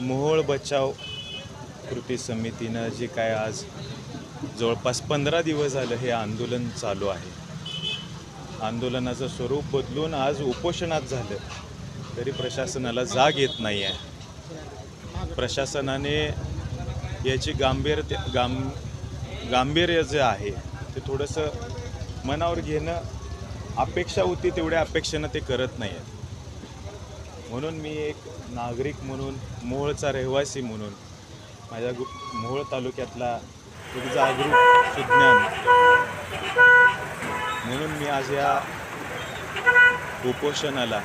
मोहोळ बचाव कृती समितीनं जे काय आज जवळपास पंधरा दिवस झालं हे आंदोलन चालू आहे. आंदोलनाचं स्वरूप बदलून आज उपोषणात झालं तरी प्रशासनाला जाग येत नाही आहे. प्रशासनाने याची गांभीर गां गांभीर्य जे आहे ते थोडंसं मनावर घेणं अपेक्षा होती तेवढ्या अपेक्षेनं ते करत नाही आहेत म्हणून मी एक नागरिक म्हणून मोळचा रहिवासी म्हणून माझ्या गु मोहोळ तालुक्यातला एक जागरूक सुज्ञान. म्हणून मी आज या उपोषणाला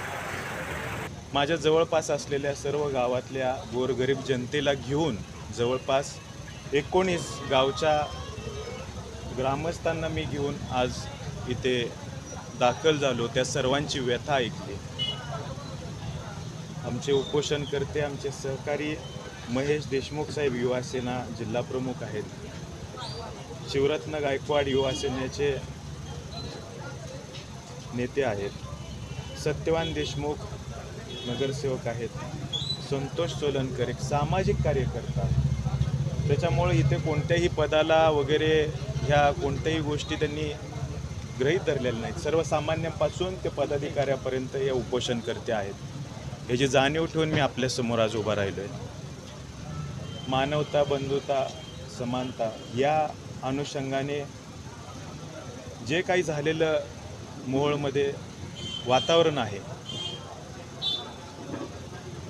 माझ्या जवळपास असलेल्या सर्व गावातल्या गोरगरीब जनतेला घेऊन जवळपास एकोणीस गावच्या ग्रामस्थांना मी घेऊन आज इथे दाखल झालो त्या सर्वांची व्यथा ऐकली. आमचे उपोषणकर्ते आमचे सहकारी महेश देशमुख साहेब युवा सेना जिल्हा प्रमुख आहेत. शिवरत्न गायकवाड युवा सेनेचे नेते आहेत. सत्यवान देशमुख नगरसेवक आहेत. संतोष सोलनकर एक सामाजिक कार्यकर्ता. त्याच्यामुळे इथे कोणत्याही पदाला वगैरे ह्या कोणत्याही गोष्टी त्यांनी गृहीत धरलेल्या नाहीत. सर्वसामान्यांपासून ते पदाधिकाऱ्यापर्यंत हे उपोषणकर्ते आहेत. ह्याची जाणीव ठेवून मी आपल्यासमोर आज उभा राहिलो आहे मानवता बंधुता समानता या अनुषंगाने जे काही झालेलं मोहोळमध्ये वातावरण आहे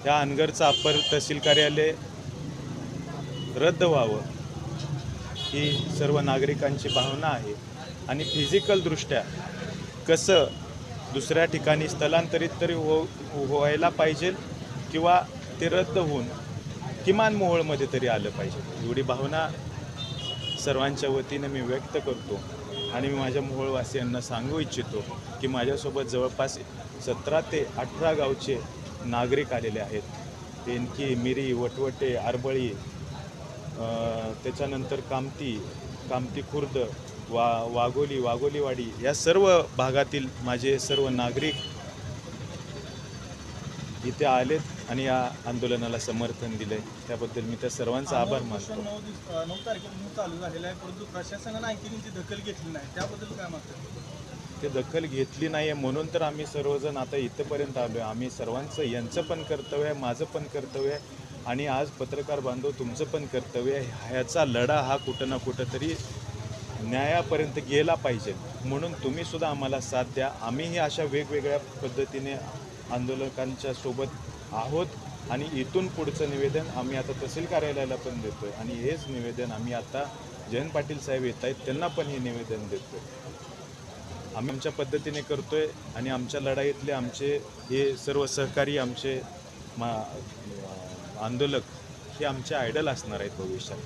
या अनगरचं अप्पर तहसील कार्यालय रद्द व्हावं ही सर्व नागरिकांची भावना आहे आणि फिजिकलदृष्ट्या कसं दुसऱ्या ठिकाणी स्थलांतरित तरी हो व्हायला पाहिजे किंवा ते रद्द होऊन किमान मोहोळमध्ये तरी आलं पाहिजे. एवढी भावना सर्वांच्या वतीने मी व्यक्त करतो आणि मी माझ्या मोहोळवासियांना सांगू इच्छितो की माझ्यासोबत जवळपास सतरा ते अठरा गावचे नागरिक आलेले आहेत. पेनकी मिरी वटवटे आरबळी त्याच्यानंतर कामती कामती खुर्द वा वाघोली वाघोलीवाडी या सर्व भागातील माझे सर्व नागरिक इथे आलेत आणि या आंदोलनाला समर्थन दिलंय. त्याबद्दल मी त्या सर्वांचा आभार मानतो. नऊ दिवस अं, नऊ तारखेपासून चालू झालेला आहे परंतु प्रशासनानं आणखी त्यांची दखल घेतली नाही. त्याबद्दल काय मात्र ते दखल घेतली नाही आहे म्हणून तर आम्ही सर्वजण आता इथंपर्यंत आलो आहे आम्ही सर्वांचं यांचं पण कर्तव्य आहे माझं पण कर्तव्य आहे. आणि आज पत्रकार बांधव तुमचं पण कर्तव्य आहे. ह्याचा लढा हा कुठं ना कुठं तरी न्यायापर्यंत गेला पाहिजे. म्हणून तुम्ही सुद्धा आम्हाला साथ द्या. आम्हीही अशा वेगवेगळ्या पद्धतीने आंदोलकांच्या सोबत आहोत आणि इथून पुढचं निवेदन आम्ही आता तहसील कार्यालयाला पण देतो आहे आणि हेच निवेदन आम्ही आता जयंत पाटील साहेब येत आहेत त्यांना पण हे निवेदन देतो आहे आम्ही आमच्या पद्धतीने करतो आहे आणि आमच्या लढाईतले आमचे हे सर्व सहकारी आमचे मा आंदोलक हे आमचे आयडल असणार आहेत भविष्यात.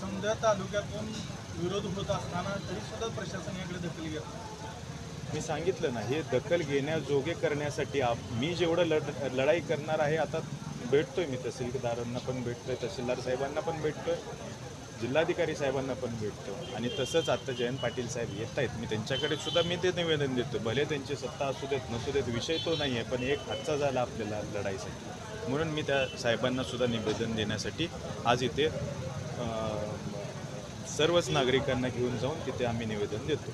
समजा तालुक्यातून विरोध होत असताना तरी सुद्धा प्रशासन याकडे दखल घेत मी सांगितलं ना हे दखल घेण्याजोगे करण्यासाठी आप मी जेवढं लढ लढाई करणार आहे आता भेटतोय मी तहसीलदारांना पण भेटतोय तहसीलदार साहेबांना पण भेटतोय जिल्हाधिकारी साहेबांना पण भेटतो आणि तसंच आता जयंत पाटील साहेब येत आहेत. मी त्यांच्याकडे सुद्धा मी ते निवेदन देतो भले त्यांची सत्ता असू देत नसू देत विषय तो नाही आहे पण एक हातचा झाला आपल्याला लढाईसाठी. म्हणून मी त्या साहेबांना सुद्धा निवेदन देण्यासाठी आज इथे सर्वच नागरिकांना घेऊन जाऊन तिथे आम्ही निवेदन देतो.